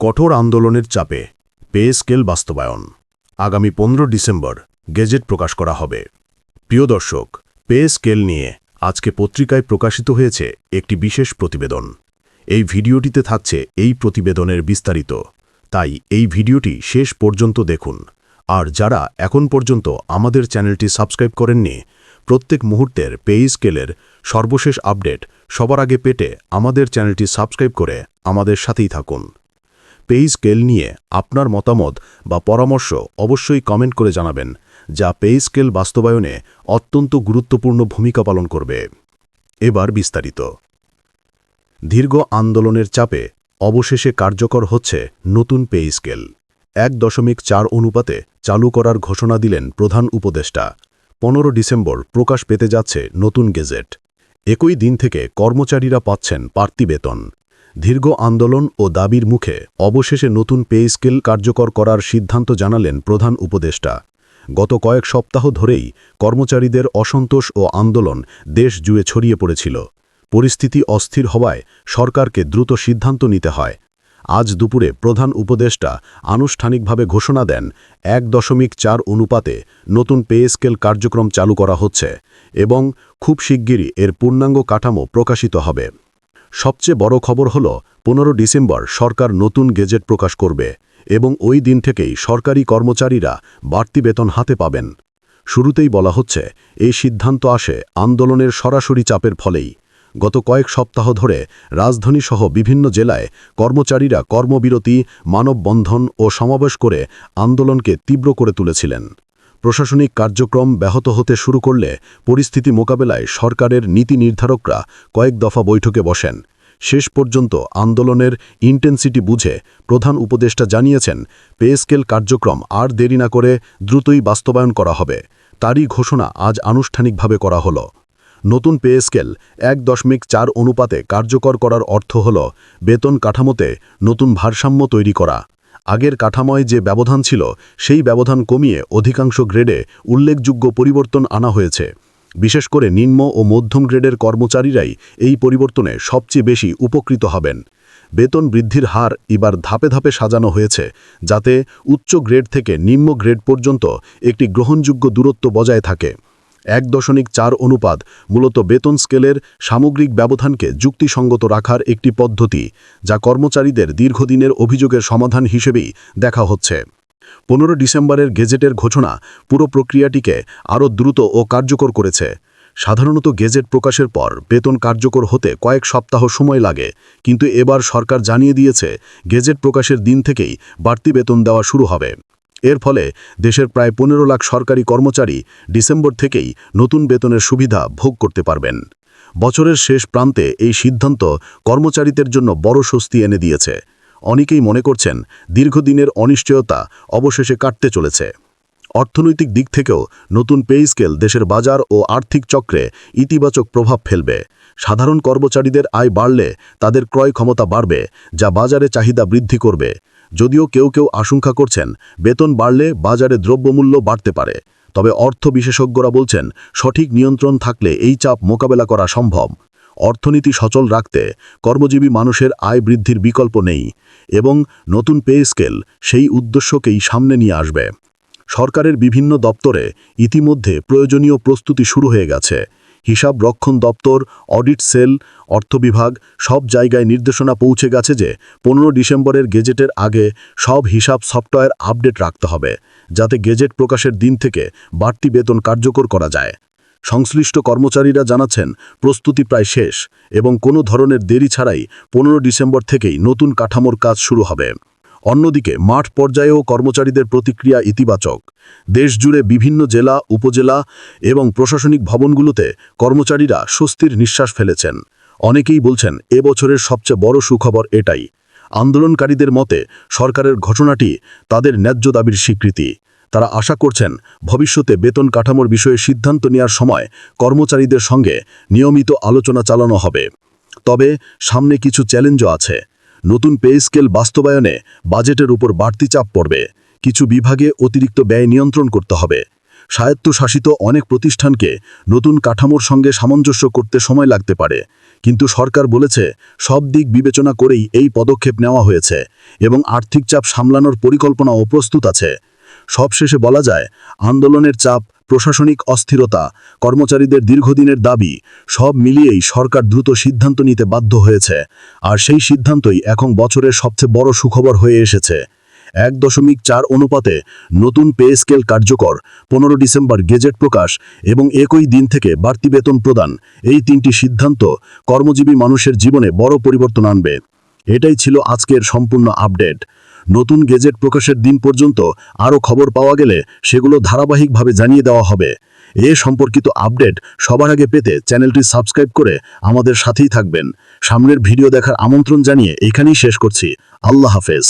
কঠোর আন্দোলনের চাপে পে স্কেল বাস্তবায়ন। আগামী পনেরো ডিসেম্বর গেজেট প্রকাশ করা হবে। প্রিয় দর্শক, পে স্কেল নিয়ে আজকে পত্রিকায় প্রকাশিত হয়েছে একটি বিশেষ প্রতিবেদন। এই ভিডিওটিতে থাকছে এই প্রতিবেদনের বিস্তারিত। তাই এই ভিডিওটি শেষ পর্যন্ত দেখুন। আর যারা এখন পর্যন্ত আমাদের চ্যানেলটি সাবস্ক্রাইব করেননি, প্রত্যেক মুহূর্তের পে স্কেলের সর্বশেষ আপডেট সবার আগে পেটে আমাদের চ্যানেলটি সাবস্ক্রাইব করে আমাদের সাথেই থাকুন। পে স্কেল নিয়ে আপনার মতামত বা পরামর্শ অবশ্যই কমেন্ট করে জানাবেন, যা পে স্কেল বাস্তবায়নে অত্যন্ত গুরুত্বপূর্ণ ভূমিকা পালন করবে। এবার বিস্তারিত। দীর্ঘ আন্দোলনের চাপে অবশেষে কার্যকর হচ্ছে নতুন পে স্কেল এক দশমিক চার অনুপাতে চালু করার ঘোষণা দিলেন প্রধান উপদেষ্টা। পনেরো ডিসেম্বর প্রকাশ পেতে যাচ্ছে নতুন গেজেট। একই দিন থেকে কর্মচারীরা পাচ্ছেন পার্তি বেতন। দীর্ঘ আন্দোলন ও দাবির মুখে অবশেষে নতুন পে স্কেল কার্যকর করার সিদ্ধান্ত জানালেন প্রধান উপদেষ্টা। গত কয়েক সপ্তাহ ধরেই কর্মচারীদের অসন্তোষ ও আন্দোলন দেশ জুড়ে ছড়িয়ে পড়েছিল। পরিস্থিতি অস্থির হওয়ায় সরকারকে দ্রুত সিদ্ধান্ত নিতে হয়। আজ দুপুরে প্রধান উপদেষ্টা আনুষ্ঠানিকভাবে ঘোষণা দেন, এক দশমিক চার অনুপাতে নতুন পে স্কেল কার্যক্রম চালু করা হচ্ছে এবং খুব শিগগিরই এর পূর্ণাঙ্গ কাঠামো প্রকাশিত হবে। সবচেয়ে বড় খবর হল, পনেরো ডিসেম্বর সরকার নতুন গেজেট প্রকাশ করবে এবং ওই দিন থেকেই সরকারি কর্মচারীরা বাড়তি বেতন হাতে পাবেন। শুরুতেই বলা হচ্ছে, এই সিদ্ধান্ত আসে আন্দোলনের সরাসরি চাপের ফলেই। গত কয়েক সপ্তাহ ধরে রাজধানীসহ বিভিন্ন জেলায় কর্মচারীরা কর্মবিরতি, মানববন্ধন ও সমাবেশ করে আন্দোলনকে তীব্র করে তুলেছিলেন। প্রশাসনিক কার্যক্রম ব্যাহত হতে শুরু করলে পরিস্থিতি মোকাবেলায় সরকারের নীতি নির্ধারকরা কয়েক দফা বৈঠকে বসেন। শেষ পর্যন্ত আন্দোলনের ইন্টেন্সিটি বুঝে প্রধান উপদেষ্টা জানিয়েছেন, পে স্কেল কার্যক্রম আর দেরি না করে দ্রুতই বাস্তবায়ন করা হবে। তারই ঘোষণা আজ আনুষ্ঠানিকভাবে করা হলো। নতুন পে স্কেল এক দশমিক চার অনুপাতে কার্যকর করার অর্থ হল বেতন কাঠামোতে নতুন ভারসাম্য তৈরি করা। আগের কাঠামোয় যে ব্যবধান ছিল, সেই ব্যবধান কমিয়ে অধিকাংশ গ্রেডে উল্লেখযোগ্য পরিবর্তন আনা হয়েছে। বিশেষ করে নিম্ন ও মধ্যম গ্রেডের কর্মচারীরাই এই পরিবর্তনে সবচেয়ে বেশি উপকৃত হবেন। বেতন বৃদ্ধির হার এবার ধাপে ধাপে সাজানো হয়েছে, যাতে উচ্চ গ্রেড থেকে নিম্ন গ্রেড পর্যন্ত একটি গ্রহণযোগ্য দূরত্ব বজায় থাকে। এক দশমিক চার অনুপাত মূলত বেতন স্কেলের সামগ্রিক ব্যবধানকে যুক্তিসঙ্গত রাখার একটি পদ্ধতি, যা কর্মচারীদের দীর্ঘদিনের অভিযোগের সমাধান হিসেবেই দেখা হচ্ছে। পনেরো ডিসেম্বরের গেজেটের ঘোষণা পুরো প্রক্রিয়াটিকে আরও দ্রুত ও কার্যকর করেছে। সাধারণত গেজেট প্রকাশের পর বেতন কার্যকর হতে কয়েক সপ্তাহ সময় লাগে, কিন্তু এবার সরকার জানিয়ে দিয়েছে, গেজেট প্রকাশের দিন থেকেই বাড়তি বেতন দেওয়া শুরু হবে। এর ফলে দেশের প্রায় পনেরো লাখ সরকারি কর্মচারী ডিসেম্বর থেকেই নতুন বেতনের সুবিধা ভোগ করতে পারবেন। বছরের শেষ প্রান্তে এই সিদ্ধান্ত কর্মচারীদের জন্য বড় স্বস্তি এনে দিয়েছে। অনেকেই মনে করছেন দীর্ঘদিনের অনিশ্চয়তা অবশেষে কাটতে চলেছে। অর্থনৈতিক দিক থেকেও নতুন পে স্কেল দেশের বাজার ও আর্থিক চক্রে ইতিবাচক প্রভাব ফেলবে। সাধারণ কর্মচারীদের আয় বাড়লে তাদের ক্রয় ক্ষমতা বাড়বে, যা বাজারে চাহিদা বৃদ্ধি করবে। যদিও কেউ কেউ আশঙ্কা করছেন বেতন বাড়লে বাজারে দ্রব্যমূল্য বাড়তে পারে। তবে অর্থ বিশেষজ্ঞরা বলছেন, সঠিক নিয়ন্ত্রণ থাকলে এই চাপ মোকাবেলা করা সম্ভব। অর্থনীতি সচল রাখতে কর্মজীবী মানুষের আয় বৃদ্ধির বিকল্প নেই এবং নতুন পে স্কেল সেই উদ্দেশ্যকেই সামনে নিয়ে আসবে। সরকারের বিভিন্ন দপ্তরে ইতিমধ্যে প্রয়োজনীয় প্রস্তুতি শুরু হয়ে গেছে। হিসাব রক্ষণ দপ্তর, অডিট সেল, অর্থ বিভাগ সব জায়গায় নির্দেশনা পৌঁছে গেছে যে পনেরো ডিসেম্বরের গেজেটের আগে সব হিসাব সফটওয়্যার আপডেট রাখতে হবে, যাতে গেজেট প্রকাশের দিন থেকে বাড়তি বেতন কার্যকর করা যায়। সংশ্লিষ্ট কর্মচারীরা জানাচ্ছেন, প্রস্তুতি প্রায় শেষ এবং কোনো ধরনের দেরি ছাড়াই পনেরো ডিসেম্বর থেকেই নতুন কাঠামোর কাজ শুরু হবে। অন্যদিকে মাঠ পর্যায়েও কর্মচারীদের প্রতিক্রিয়া ইতিবাচক। দেশজুড়ে বিভিন্ন জেলা, উপজেলা এবং প্রশাসনিক ভবনগুলোতে কর্মচারীরা স্বস্তির নিঃশ্বাস ফেলেছেন। অনেকেই বলছেন এবছরের সবচেয়ে বড় সুখবর এটাই। আন্দোলনকারীদের মতে, সরকারের ঘটনাটি তাদের ন্যায্য দাবির স্বীকৃতি। তারা আশা করছেন, ভবিষ্যতে বেতন কাঠামোর বিষয়ে সিদ্ধান্ত নেওয়ার সময় কর্মচারীদের সঙ্গে নিয়মিত আলোচনা চালানো হবে। তবে সামনে কিছু চ্যালেঞ্জও আছে। নতুন পে স্কেল বাস্তবায়নে বাজেটের উপর বাড়তি চাপ পড়বে। কিছু বিভাগে অতিরিক্ত ব্যয় নিয়ন্ত্রণ করতে হবে। স্বায়ত্তশাসিত অনেক প্রতিষ্ঠানকে নতুন কাঠামোর সঙ্গে সামঞ্জস্য করতে সময় লাগতে পারে। কিন্তু সরকার বলেছে, সব দিক বিবেচনা করেই এই পদক্ষেপ নেওয়া হয়েছে এবং আর্থিক চাপ সামলানোর পরিকল্পনাও প্রস্তুত আছে। সবশেষে বলা যায়, আন্দোলনের চাপ প্রশাসনিক অস্থিরতা, কর্মচারীদের দীর্ঘদিনের দাবি, সব মিলিয়েই সরকার দ্রুত সিদ্ধান্ত নিতে বাধ্য হয়েছে। আর সেই সিদ্ধান্তই এখন বছরের সবচেয়ে বড় সুখবর হয়ে এসেছে। এক দশমিক চার অনুপাতে নতুন পে স্কেল কার্যকর, পনেরো ডিসেম্বর গেজেট প্রকাশ এবং একই দিন থেকে বাড়তি বেতন প্রদান, এই তিনটি সিদ্ধান্ত কর্মজীবী মানুষের জীবনে বড় পরিবর্তন আনবে। এটাই ছিল আজকের সম্পূর্ণ আপডেট। নতুন গেজেট প্রকাশের দিন পর্যন্ত আরও খবর পাওয়া গেলে সেগুলো ধারাবাহিকভাবে জানিয়ে দেওয়া হবে। এ সম্পর্কিত আপডেট সবার আগে পেতে চ্যানেলটি সাবস্ক্রাইব করে আমাদের সাথেই থাকবেন। সামনের ভিডিও দেখার আমন্ত্রণ জানিয়ে এখানেই শেষ করছি। আল্লাহ হাফেজ।